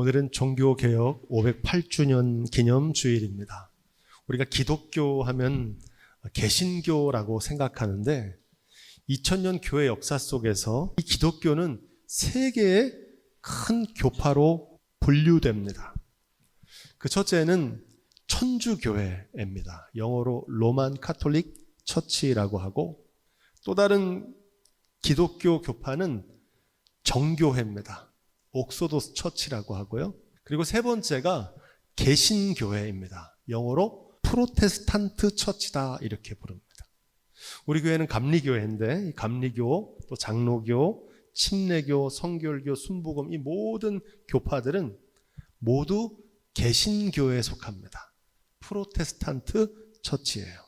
오늘은 종교개혁 508주년 기념 주일입니다. 우리가 기독교 하면 개신교라고 생각하는데 2000년 교회 역사 속에서 이 기독교는 세 개의 큰 교파로 분류됩니다. 그 첫째는 천주교회입니다. 영어로 로만 카톨릭 처치라고 하고 또 다른 기독교 교파는 정교회입니다. 옥소도스 처치라고 하고요. 그리고 세 번째가 개신교회입니다. 영어로 프로테스탄트 처치다 이렇게 부릅니다. 우리 교회는 감리교회인데 이 감리교, 또 장로교, 침례교, 성결교, 순복음 이 모든 교파들은 모두 개신교에 속합니다. 프로테스탄트 처치예요.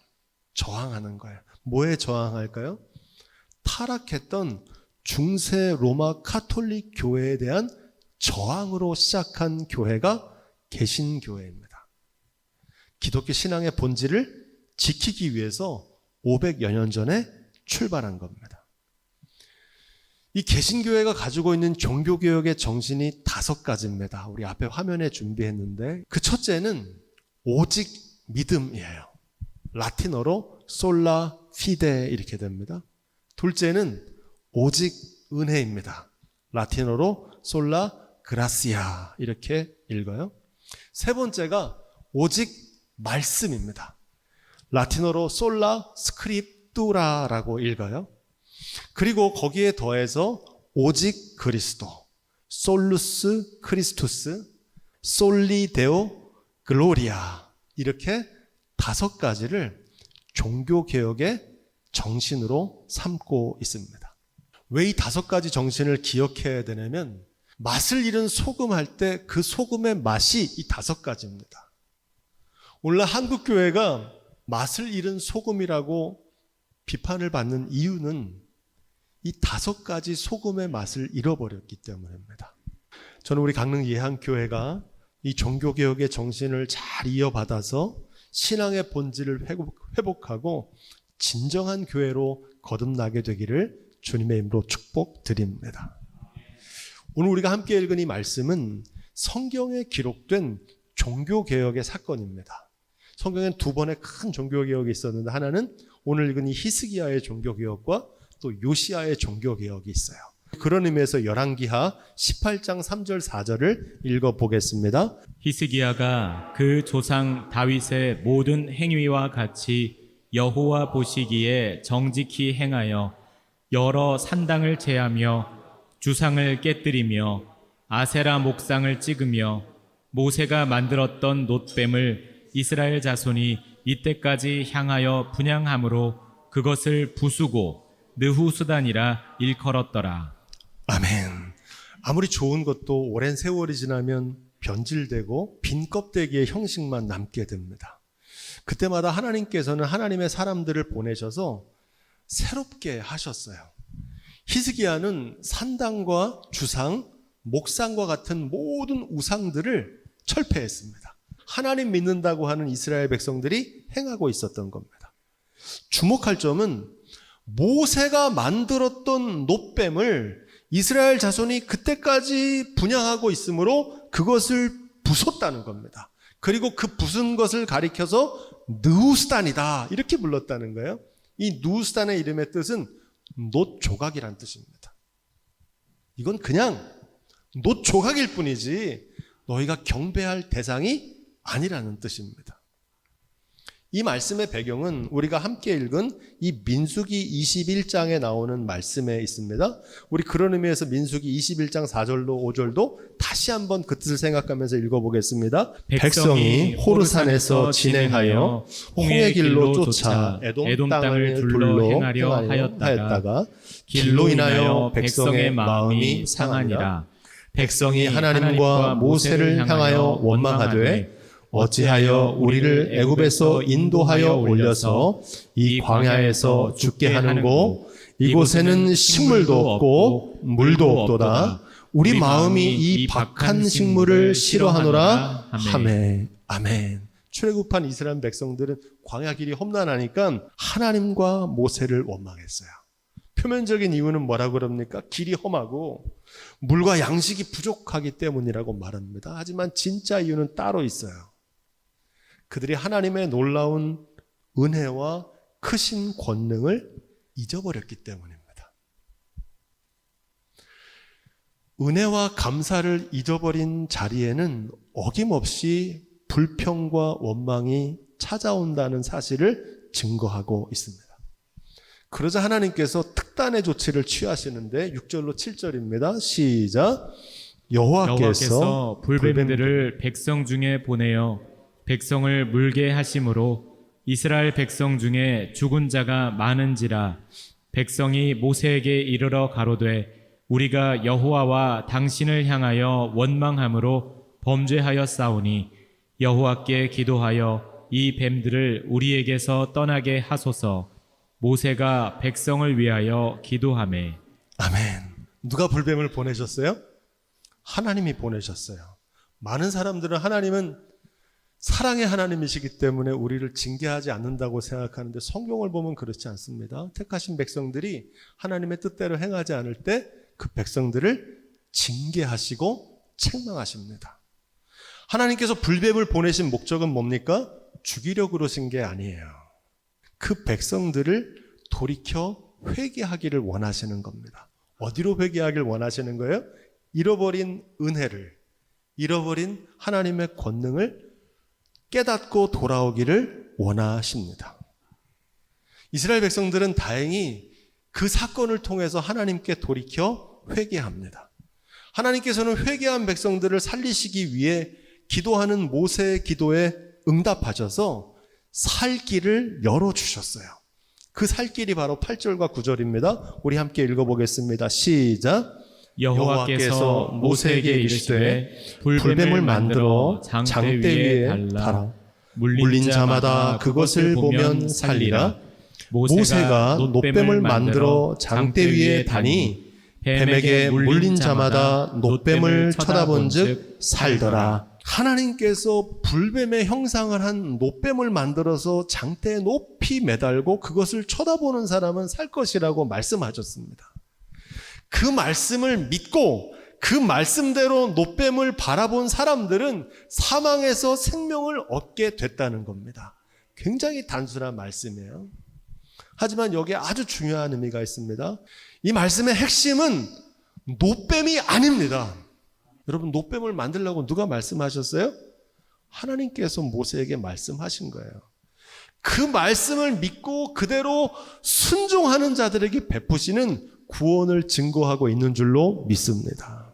저항하는 거예요. 뭐에 저항할까요? 타락했던 중세 로마 카톨릭 교회에 대한 저항으로 시작한 교회가 개신교회입니다. 기독교 신앙의 본질을 지키기 위해서 500여 년 전에 출발한 겁니다. 이 개신교회가 가지고 있는 종교개혁의 정신이 다섯 가지입니다. 우리 앞에 화면에 준비했는데 그 첫째는 오직 믿음이에요. 라틴어로 솔라 피데 이렇게 됩니다. 둘째는 오직 은혜입니다. 라틴어로 솔라 그라시아 이렇게 읽어요. 세 번째가 오직 말씀입니다. 라틴어로 솔라 스크립투라라고 읽어요. 그리고 거기에 더해서 오직 그리스도, 솔루스 크리스투스, 솔리데오 글로리아 이렇게 다섯 가지를 종교 개혁의 정신으로 삼고 있습니다. 왜 이 다섯 가지 정신을 기억해야 되냐면 맛을 잃은 소금 할 때 그 소금의 맛이 이 다섯 가지입니다. 오늘 한국 교회가 맛을 잃은 소금이라고 비판을 받는 이유는 이 다섯 가지 소금의 맛을 잃어버렸기 때문입니다. 저는 우리 강릉 예한교회가 이 종교개혁의 정신을 잘 이어받아서 신앙의 본질을 회복, 회복하고 진정한 교회로 거듭나게 되기를 주님의 이름으로 축복드립니다. 오늘 우리가 함께 읽은 이 말씀은 성경에 기록된 종교개혁의 사건입니다. 성경엔 두 번의 큰 종교개혁이 있었는데 하나는 오늘 읽은 이 히스기야의 종교개혁과 또 요시아의 종교개혁이 있어요. 그런 의미에서 열왕기하 18장 3절 4절을 읽어 보겠습니다. 히스기야가 그 조상 다윗의 모든 행위와 같이 여호와 보시기에 정직히 행하여 여러 산당을 제하며 주상을 깨뜨리며 아세라 목상을 찍으며 모세가 만들었던 놋뱀을 이스라엘 자손이 이때까지 향하여 분양함으로 그것을 부수고 느후수단이라 일컬었더라. 아멘. 아무리 좋은 것도 오랜 세월이 지나면 변질되고 빈 껍데기의 형식만 남게 됩니다. 그때마다 하나님께서는 하나님의 사람들을 보내셔서 새롭게 하셨어요. 히스기야는 산당과 주상, 목상과 같은 모든 우상들을 철폐했습니다. 하나님 믿는다고 하는 이스라엘 백성들이 행하고 있었던 겁니다. 주목할 점은 모세가 만들었던 노뱀을 이스라엘 자손이 그때까지 분양하고 있으므로 그것을 부쉈다는 겁니다. 그리고 그 부순 것을 가리켜서 느우스단이다 이렇게 불렀다는 거예요. 이 누스단의 이름의 뜻은 놋 조각이란 뜻입니다. 이건 그냥 놋 조각일 뿐이지 너희가 경배할 대상이 아니라는 뜻입니다. 이 말씀의 배경은 우리가 함께 읽은 이 민수기 21장에 나오는 말씀에 있습니다. 우리 그런 의미에서 민수기 21장 4절로 5절도 다시 한번 그 뜻을 생각하면서 읽어보겠습니다. 백성이 호르산에서 진행하여 홍해 길로 쫓아 에돔 땅을 둘러 행하려 하였다가 길로 인하여 백성의 마음이 상하니라. 백성이 하나님과 모세를 향하여 원망하되 어찌하여 우리를 애굽에서 인도하여 올려서 이 광야에서 죽게 하는고? 이곳에는 식물도 없고 물도 없도다. 우리 마음이 이 박한 식물을 싫어하노라. 하메 아멘. 출애굽한 이스라엘 백성들은 광야 길이 험난하니까 하나님과 모세를 원망했어요. 표면적인 이유는 뭐라 그럽니까? 길이 험하고 물과 양식이 부족하기 때문이라고 말합니다. 하지만 진짜 이유는 따로 있어요. 그들이 하나님의 놀라운 은혜와 크신 권능을 잊어버렸기 때문입니다. 은혜와 감사를 잊어버린 자리에는 어김없이 불평과 원망이 찾아온다는 사실을 증거하고 있습니다. 그러자 하나님께서 특단의 조치를 취하시는데 6절로 7절입니다. 시작. 여호와께서 여호와께서 불뱀들을 백성 중에 보내어 백성을 물게 하심으로 이스라엘 백성 중에 죽은 자가 많은지라 백성이 모세에게 이르러 가로되 우리가 여호와와 당신을 향하여 원망함으로 범죄하여 싸우니 여호와께 기도하여 이 뱀들을 우리에게서 떠나게 하소서 모세가 백성을 위하여 기도하매 아멘. 누가 불뱀을 보내셨어요? 하나님이 보내셨어요. 많은 사람들은 하나님은 사랑의 하나님이시기 때문에 우리를 징계하지 않는다고 생각하는데 성경을 보면 그렇지 않습니다. 택하신 백성들이 하나님의 뜻대로 행하지 않을 때 그 백성들을 징계하시고 책망하십니다. 하나님께서 불뱀을 보내신 목적은 뭡니까? 죽이려고 그러신 게 아니에요. 그 백성들을 돌이켜 회개하기를 원하시는 겁니다. 어디로 회개하기를 원하시는 거예요? 잃어버린 은혜를, 잃어버린 하나님의 권능을 깨닫고 돌아오기를 원하십니다. 이스라엘 백성들은 다행히 그 사건을 통해서 하나님께 돌이켜 회개합니다. 하나님께서는 회개한 백성들을 살리시기 위해 기도하는 모세의 기도에 응답하셔서 살 길을 열어주셨어요. 그 살 길이 바로 8절과 9절입니다. 우리 함께 읽어보겠습니다. 시작. 여호와께서 모세에게 이르시되 불뱀을 만들어 장대 위에 달아 물린 자마다 그것을 보면 살리라. 모세가 노뱀을 만들어 장대 위에 다니 뱀에게 물린 자마다 노뱀을 쳐다본즉 살더라. 하나님께서 불뱀의 형상을 한 노뱀을 만들어서 장대에 높이 매달고 그것을 쳐다보는 사람은 살 것이라고 말씀하셨습니다. 그 말씀을 믿고 그 말씀대로 노뱀을 바라본 사람들은 사망에서 생명을 얻게 됐다는 겁니다. 굉장히 단순한 말씀이에요. 하지만 여기에 아주 중요한 의미가 있습니다. 이 말씀의 핵심은 노뱀이 아닙니다. 여러분, 노뱀을 만들려고 누가 말씀하셨어요? 하나님께서 모세에게 말씀하신 거예요. 그 말씀을 믿고 그대로 순종하는 자들에게 베푸시는 구원을 증거하고 있는 줄로 믿습니다.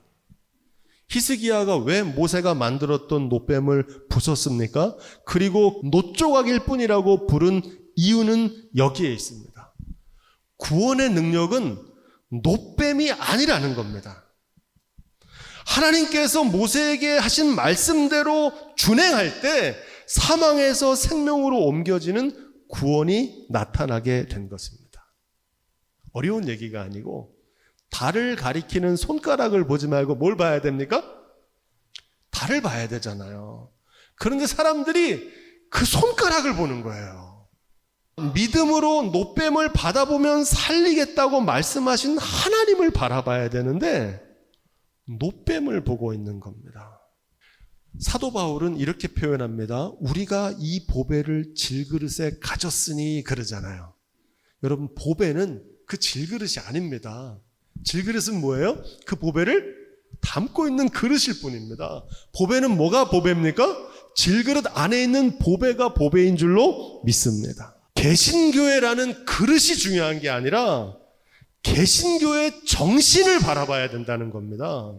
히스기야가 왜 모세가 만들었던 노뱀을 부쉈습니까? 그리고 노조각일 뿐이라고 부른 이유는 여기에 있습니다. 구원의 능력은 노뱀이 아니라는 겁니다. 하나님께서 모세에게 하신 말씀대로 준행할 때 사망에서 생명으로 옮겨지는 구원이 나타나게 된 것입니다. 어려운 얘기가 아니고 달을 가리키는 손가락을 보지 말고 뭘 봐야 됩니까? 달을 봐야 되잖아요. 그런데 사람들이 그 손가락을 보는 거예요. 믿음으로 노뱀을 받아보면 살리겠다고 말씀하신 하나님을 바라봐야 되는데 노뱀을 보고 있는 겁니다. 사도 바울은 이렇게 표현합니다. 우리가 이 보배를 질그릇에 가졌으니 그러잖아요. 여러분 보배는 그 질그릇이 아닙니다. 질그릇은 뭐예요? 그 보배를 담고 있는 그릇일 뿐입니다. 보배는 뭐가 보배입니까? 질그릇 안에 있는 보배가 보배인 줄로 믿습니다. 개신교회라는 그릇이 중요한 게 아니라 개신교의 정신을 바라봐야 된다는 겁니다.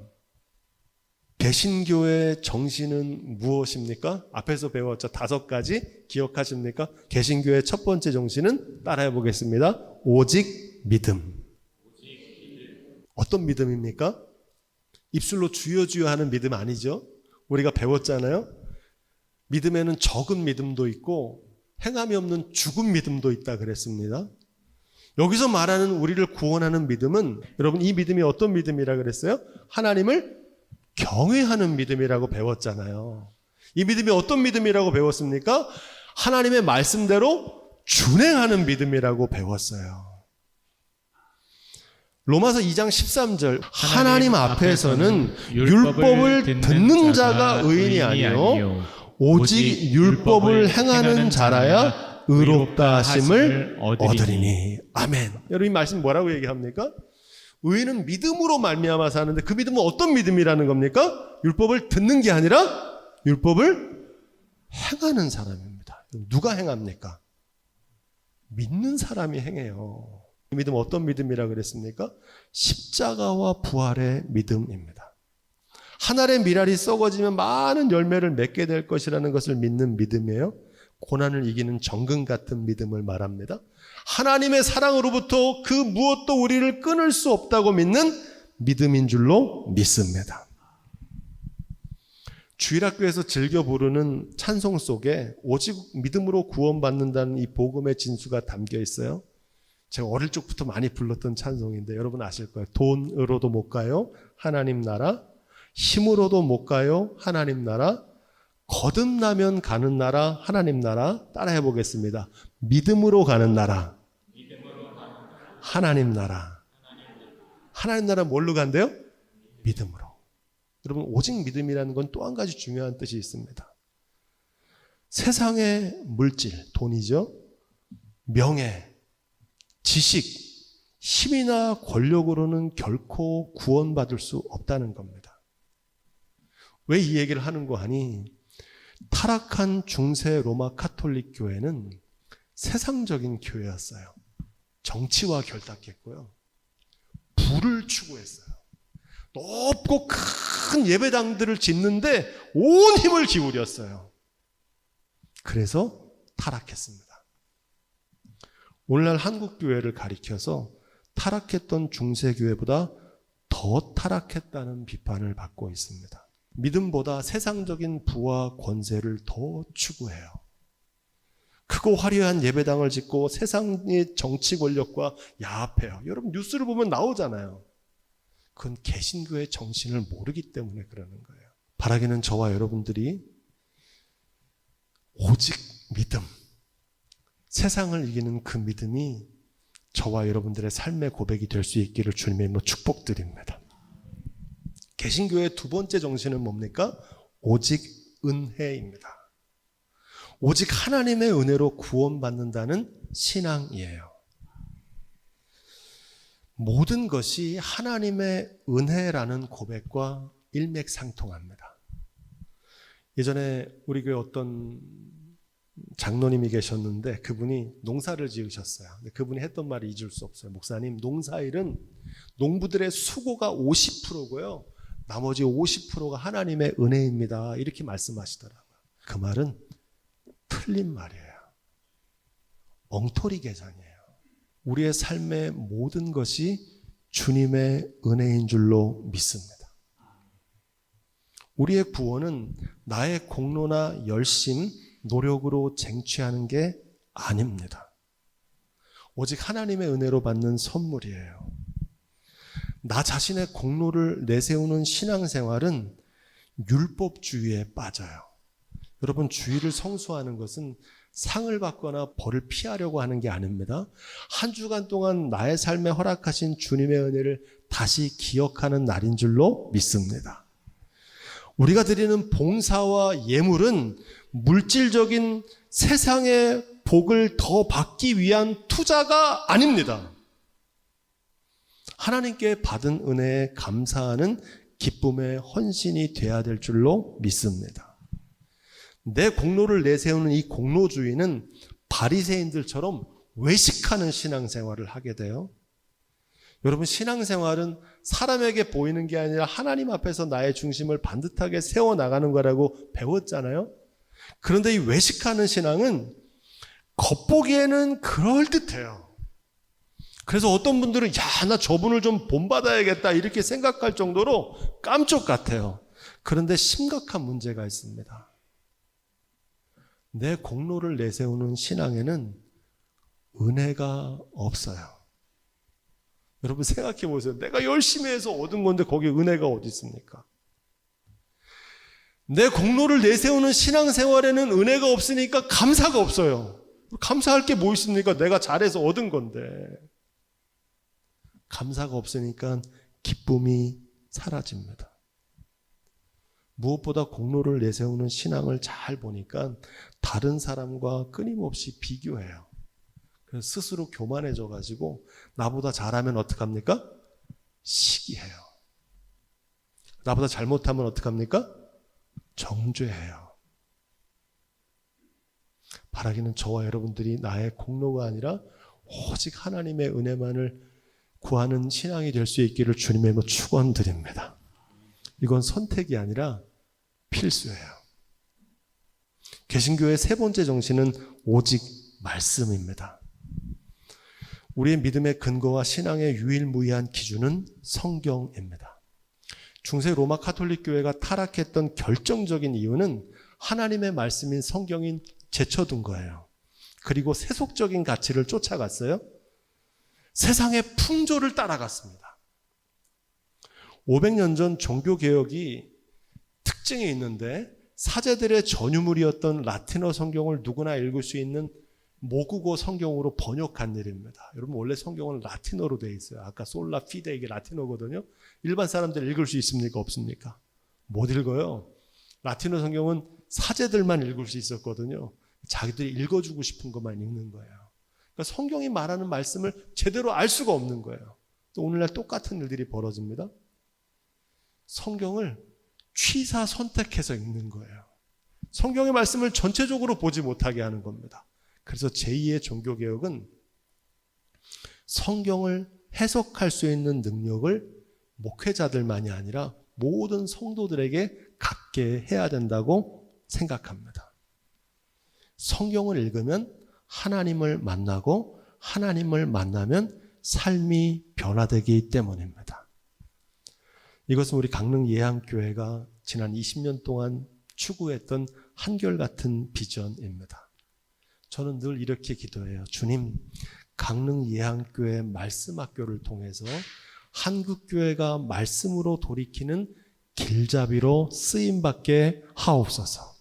개신교의 정신은 무엇입니까? 앞에서 배웠죠. 다섯 가지 기억하십니까? 개신교의 첫 번째 정신은 따라해 보겠습니다. 오직 믿음. 어떤 믿음입니까? 입술로 주여 주여 하는 믿음 아니죠? 우리가 배웠잖아요. 믿음에는 적은 믿음도 있고 행함이 없는 죽은 믿음도 있다 그랬습니다. 여기서 말하는 우리를 구원하는 믿음은 여러분 이 믿음이 어떤 믿음이라 그랬어요? 하나님을 경외하는 믿음이라고 배웠잖아요. 이 믿음이 어떤 믿음이라고 배웠습니까? 하나님의 말씀대로 준행하는 믿음이라고 배웠어요. 로마서 2장 13절 하나님 앞에서는 율법을 듣는 자가 의인이 아니요 오직 율법을 행하는 자라야 의롭다 하심을 얻으리니. 얻으리니 아멘. 여러분 이 말씀 뭐라고 얘기합니까? 의인은 믿음으로 말미암아 사는데 그 믿음은 어떤 믿음이라는 겁니까? 율법을 듣는 게 아니라 율법을 행하는 사람입니다. 누가 행합니까? 믿는 사람이 행해요. 이 믿음 어떤 믿음이라 그랬습니까? 십자가와 부활의 믿음입니다. 한 알의 미랄이 썩어지면 많은 열매를 맺게 될 것이라는 것을 믿는 믿음이에요. 고난을 이기는 정금 같은 믿음을 말합니다. 하나님의 사랑으로부터 그 무엇도 우리를 끊을 수 없다고 믿는 믿음인 줄로 믿습니다. 주일학교에서 즐겨 부르는 찬송 속에 오직 믿음으로 구원받는다는 이 복음의 진수가 담겨 있어요. 제가 어릴 적부터 많이 불렀던 찬송인데 여러분 아실 거예요. 돈으로도 못 가요. 하나님 나라. 힘으로도 못 가요. 하나님 나라. 거듭나면 가는 나라. 하나님 나라. 따라해 보겠습니다. 믿음으로 가는 나라. 하나님 나라. 하나님 나라 뭘로 간대요? 믿음으로. 여러분 오직 믿음이라는 건 또 한 가지 중요한 뜻이 있습니다. 세상의 물질, 돈이죠. 명예, 지식, 힘이나 권력으로는 결코 구원받을 수 없다는 겁니다. 왜 이 얘기를 하는 거 하니? 타락한 중세 로마 카톨릭 교회는 세상적인 교회였어요. 정치와 결탁했고요. 부를 추구했어요. 높고 큰 예배당들을 짓는데 온 힘을 기울였어요. 그래서 타락했습니다. 오늘날 한국 교회를 가리켜서 타락했던 중세 교회보다 더 타락했다는 비판을 받고 있습니다. 믿음보다 세상적인 부와 권세를 더 추구해요. 크고 화려한 예배당을 짓고 세상의 정치 권력과 야합해요. 여러분 뉴스를 보면 나오잖아요. 그건 개신교의 정신을 모르기 때문에 그러는 거예요. 바라기는 저와 여러분들이 오직 믿음, 세상을 이기는 그 믿음이 저와 여러분들의 삶의 고백이 될 수 있기를 주님의 이름으로 축복드립니다. 개신교의 두 번째 정신은 뭡니까? 오직 은혜입니다. 오직 하나님의 은혜로 구원받는다는 신앙이에요. 모든 것이 하나님의 은혜라는 고백과 일맥상통합니다. 예전에 우리 교회 어떤 장로님이 계셨는데 그분이 농사를 지으셨어요. 근데 그분이 했던 말이 잊을 수 없어요. 목사님, 농사일은 농부들의 수고가 50%고요. 나머지 50%가 하나님의 은혜입니다. 이렇게 말씀하시더라고요. 그 말은 틀린 말이에요. 엉터리 계산이에요. 우리의 삶의 모든 것이 주님의 은혜인 줄로 믿습니다. 우리의 구원은 나의 공로나 열심, 노력으로 쟁취하는 게 아닙니다. 오직 하나님의 은혜로 받는 선물이에요. 나 자신의 공로를 내세우는 신앙생활은 율법주의에 빠져요. 여러분, 주의를 성수하는 것은 상을 받거나 벌을 피하려고 하는 게 아닙니다. 한 주간 동안 나의 삶에 허락하신 주님의 은혜를 다시 기억하는 날인 줄로 믿습니다. 우리가 드리는 봉사와 예물은 물질적인 세상의 복을 더 받기 위한 투자가 아닙니다. 하나님께 받은 은혜에 감사하는 기쁨의 헌신이 돼야 될 줄로 믿습니다. 내 공로를 내세우는 이 공로주의는 바리새인들처럼 외식하는 신앙생활을 하게 돼요. 여러분 신앙생활은 사람에게 보이는 게 아니라 하나님 앞에서 나의 중심을 반듯하게 세워 나가는 거라고 배웠잖아요. 그런데 이 외식하는 신앙은 겉보기에는 그럴듯해요. 그래서 어떤 분들은 야, 나 저분을 좀 본받아야겠다 이렇게 생각할 정도로 깜짝 같아요. 그런데 심각한 문제가 있습니다. 내 공로를 내세우는 신앙에는 은혜가 없어요. 여러분 생각해 보세요. 내가 열심히 해서 얻은 건데 거기에 은혜가 어디 있습니까? 내 공로를 내세우는 신앙생활에는 은혜가 없으니까 감사가 없어요. 감사할 게 뭐 있습니까? 내가 잘해서 얻은 건데. 감사가 없으니까 기쁨이 사라집니다. 무엇보다 공로를 내세우는 신앙을 잘 보니까 다른 사람과 끊임없이 비교해요. 그래서 스스로 교만해져 가지고 나보다 잘하면 어떡합니까? 시기해요. 나보다 잘못하면 어떡합니까? 정죄해요. 바라기는 저와 여러분들이 나의 공로가 아니라 오직 하나님의 은혜만을 구하는 신앙이 될 수 있기를 주님의 뭐 축원드립니다. 이건 선택이 아니라 필수예요. 개신교의 세 번째 정신은 오직 말씀입니다. 우리의 믿음의 근거와 신앙의 유일무이한 기준은 성경입니다. 중세 로마 카톨릭 교회가 타락했던 결정적인 이유는 하나님의 말씀인 성경인 제쳐둔 거예요. 그리고 세속적인 가치를 쫓아갔어요. 세상의 풍조를 따라갔습니다. 500년 전 종교개혁이 특징이 있는데 사제들의 전유물이었던 라틴어 성경을 누구나 읽을 수 있는 모국어 성경으로 번역한 일입니다. 여러분 원래 성경은 라틴어로 되어 있어요. 아까 솔라 피데 이게 라틴어거든요. 일반 사람들 읽을 수 있습니까? 없습니까? 못 읽어요. 라틴어 성경은 사제들만 읽을 수 있었거든요. 자기들이 읽어주고 싶은 것만 읽는 거예요. 그러니까 성경이 말하는 말씀을 제대로 알 수가 없는 거예요. 또 오늘날 똑같은 일들이 벌어집니다. 성경을 취사 선택해서 읽는 거예요. 성경의 말씀을 전체적으로 보지 못하게 하는 겁니다. 그래서 제2의 종교개혁은 성경을 해석할 수 있는 능력을 목회자들만이 아니라 모든 성도들에게 갖게 해야 된다고 생각합니다. 성경을 읽으면 하나님을 만나고 하나님을 만나면 삶이 변화되기 때문입니다. 이것은 우리 강릉 예향교회가 지난 20년 동안 추구했던 한결같은 비전입니다. 저는 늘 이렇게 기도해요. 주님, 강릉 예향교회 말씀학교를 통해서 한국교회가 말씀으로 돌이키는 길잡이로 쓰임받게 하옵소서.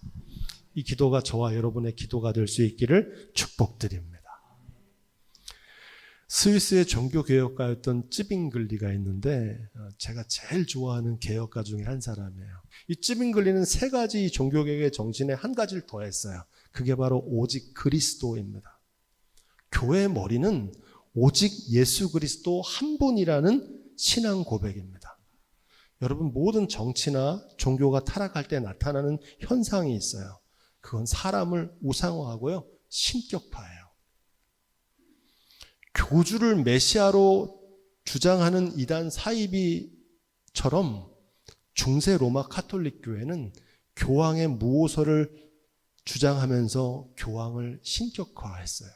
이 기도가 저와 여러분의 기도가 될 수 있기를 축복드립니다. 스위스의 종교 개혁가였던 찌빙글리가 있는데 어, 제가 제일 좋아하는 개혁가 중에 한 사람이에요. 이 찌빙글리는 세 가지 종교 개혁의 정신에 한 가지를 더했어요. 그게 바로 오직 그리스도입니다. 교회의 머리는 오직 예수 그리스도 한 분이라는 신앙 고백입니다. 여러분 모든 정치나 종교가 타락할 때 나타나는 현상이 있어요. 그건 사람을 우상화하고요. 신격화해요. 교주를 메시아로 주장하는 이단 사이비처럼 중세 로마 카톨릭 교회는 교황의 무호서를 주장하면서 교황을 신격화했어요.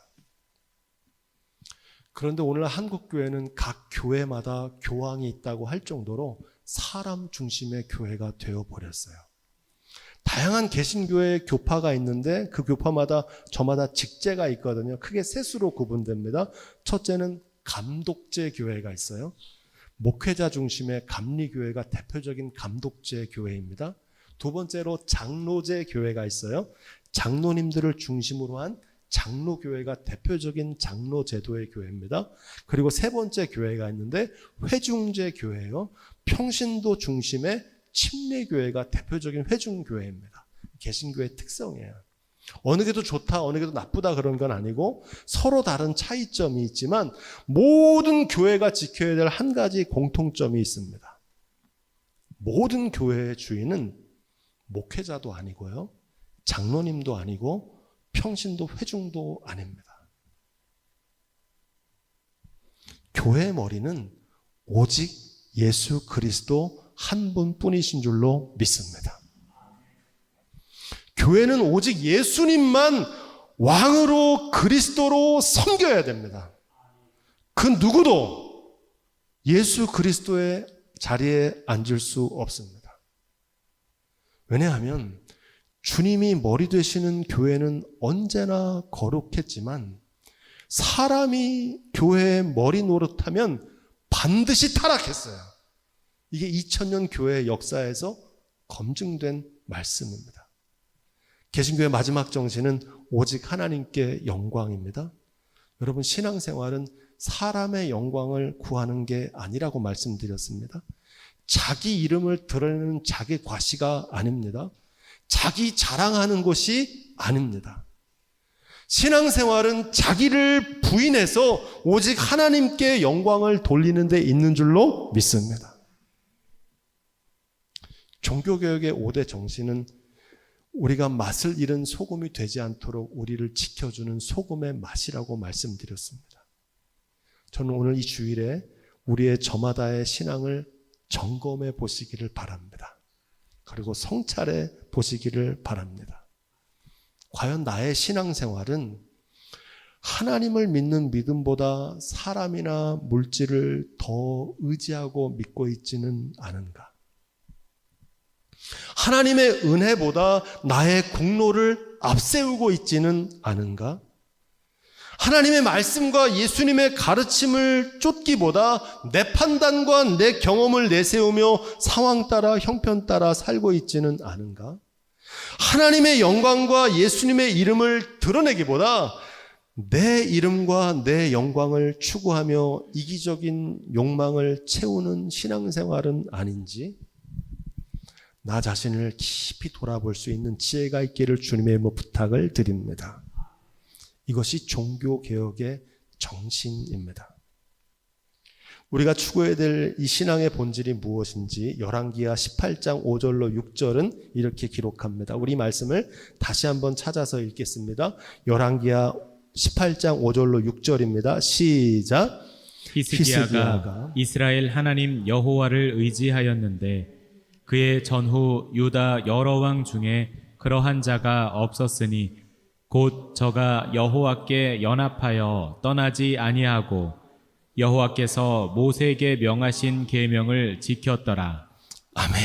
그런데 오늘 한국 교회는 각 교회마다 교황이 있다고 할 정도로 사람 중심의 교회가 되어 버렸어요. 다양한 개신교회 교파가 있는데 그 교파마다 저마다 직제가 있거든요. 크게 셋으로 구분됩니다. 첫째는 감독제 교회가 있어요. 목회자 중심의 감리교회가 대표적인 감독제 교회입니다. 두 번째로 장로제 교회가 있어요. 장로님들을 중심으로 한 장로 교회가 대표적인 장로 제도의 교회입니다. 그리고 세 번째 교회가 있는데 회중제 교회예요. 평신도 중심의 침례 교회가 대표적인 회중 교회입니다. 개신교의 특성이에요. 어느 게 더 좋다, 어느 게 더 나쁘다 그런 건 아니고 서로 다른 차이점이 있지만 모든 교회가 지켜야 될 한 가지 공통점이 있습니다. 모든 교회의 주인은 목회자도 아니고요. 장로님도 아니고 평신도 회중도 아닙니다. 교회의 머리는 오직 예수 그리스도 한 분뿐이신 줄로 믿습니다. 교회는 오직 예수님만 왕으로 그리스도로 섬겨야 됩니다. 그 누구도 예수 그리스도의 자리에 앉을 수 없습니다. 왜냐하면 주님이 머리 되시는 교회는 언제나 거룩했지만 사람이 교회의 머리 노릇하면 반드시 타락했어요. 이게 2000년 교회 역사에서 검증된 말씀입니다. 개신교의 마지막 정신은 오직 하나님께 영광입니다. 여러분 신앙생활은 사람의 영광을 구하는 게 아니라고 말씀드렸습니다. 자기 이름을 드러내는 자기 과시가 아닙니다. 자기 자랑하는 것이 아닙니다. 신앙생활은 자기를 부인해서 오직 하나님께 영광을 돌리는 데 있는 줄로 믿습니다. 종교개혁의 5대 정신은 우리가 맛을 잃은 소금이 되지 않도록 우리를 지켜주는 소금의 맛이라고 말씀드렸습니다. 저는 오늘 이 주일에 우리의 저마다의 신앙을 점검해 보시기를 바랍니다. 그리고 성찰해 보시기를 바랍니다. 과연 나의 신앙생활은 하나님을 믿는 믿음보다 사람이나 물질을 더 의지하고 믿고 있지는 않은가? 하나님의 은혜보다 나의 공로를 앞세우고 있지는 않은가? 하나님의 말씀과 예수님의 가르침을 쫓기보다 내 판단과 내 경험을 내세우며 상황 따라 형편 따라 살고 있지는 않은가? 하나님의 영광과 예수님의 이름을 드러내기보다 내 이름과 내 영광을 추구하며 이기적인 욕망을 채우는 신앙생활은 아닌지 나 자신을 깊이 돌아볼 수 있는 지혜가 있기를 주님의 부탁을 드립니다. 이것이 종교 개혁의 정신입니다. 우리가 추구해야 될 이 신앙의 본질이 무엇인지 열왕기하 18장 5절로 6절은 이렇게 기록합니다. 우리 말씀을 다시 한번 찾아서 읽겠습니다. 열왕기하 18장 5절로 6절입니다. 시작. 히스기야가 히스기야가 이스라엘 하나님 여호와를 의지하였는데 그의 전후 유다 여러 왕 중에 그러한 자가 없었으니 곧 저가 여호와께 연합하여 떠나지 아니하고 여호와께서 모세에게 명하신 계명을 지켰더라. 아멘.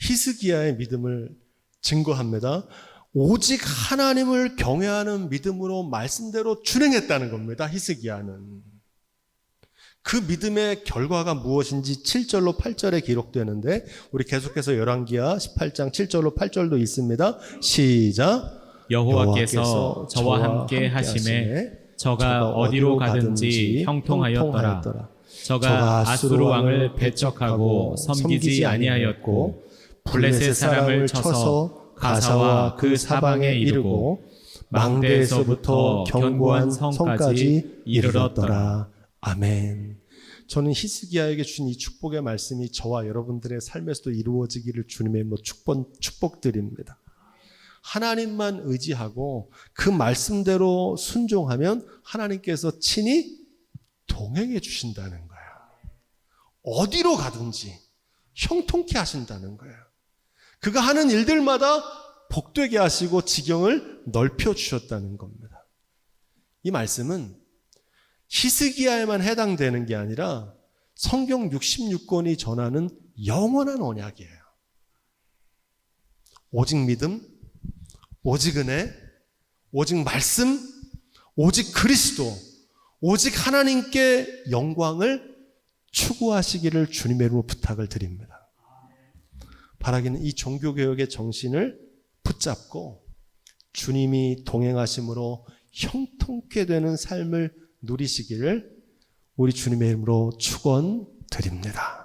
히스기야의 믿음을 증거합니다. 오직 하나님을 경외하는 믿음으로 말씀대로 준행했다는 겁니다. 히스기야는. 그 믿음의 결과가 무엇인지 7절로 8절에 기록되는데 우리 계속해서 열왕기하 18장 7절로 8절도 있습니다. 시작. 여호와께서 저와 함께 하심에 저가 어디로 가든지 형통하였더라. 저가 아수르 왕을 배척하고 섬기지 아니하였고 블레셋 사람을 쳐서 가사와 그 사방에 이르고 망대에서부터 견고한 성까지 이르렀더라. 아멘. 저는 히스기야에게 준 이 축복의 말씀이 저와 여러분들의 삶에서도 이루어지기를 주님의 이름으로 축복, 축복드립니다. 하나님만 의지하고 그 말씀대로 순종하면 하나님께서 친히 동행해 주신다는 거예요. 어디로 가든지 형통케 하신다는 거예요. 그가 하는 일들마다 복되게 하시고 지경을 넓혀 주셨다는 겁니다. 이 말씀은 히스기야에만 해당되는 게 아니라 성경 66권이 전하는 영원한 언약이에요. 오직 믿음, 오직 은혜, 오직 말씀, 오직 그리스도, 오직 하나님께 영광을 추구하시기를 주님의 이름으로 부탁을 드립니다. 바라기는 이 종교개혁의 정신을 붙잡고 주님이 동행하심으로 형통케 되는 삶을 누리시기를 우리 주님의 이름으로 축원드립니다.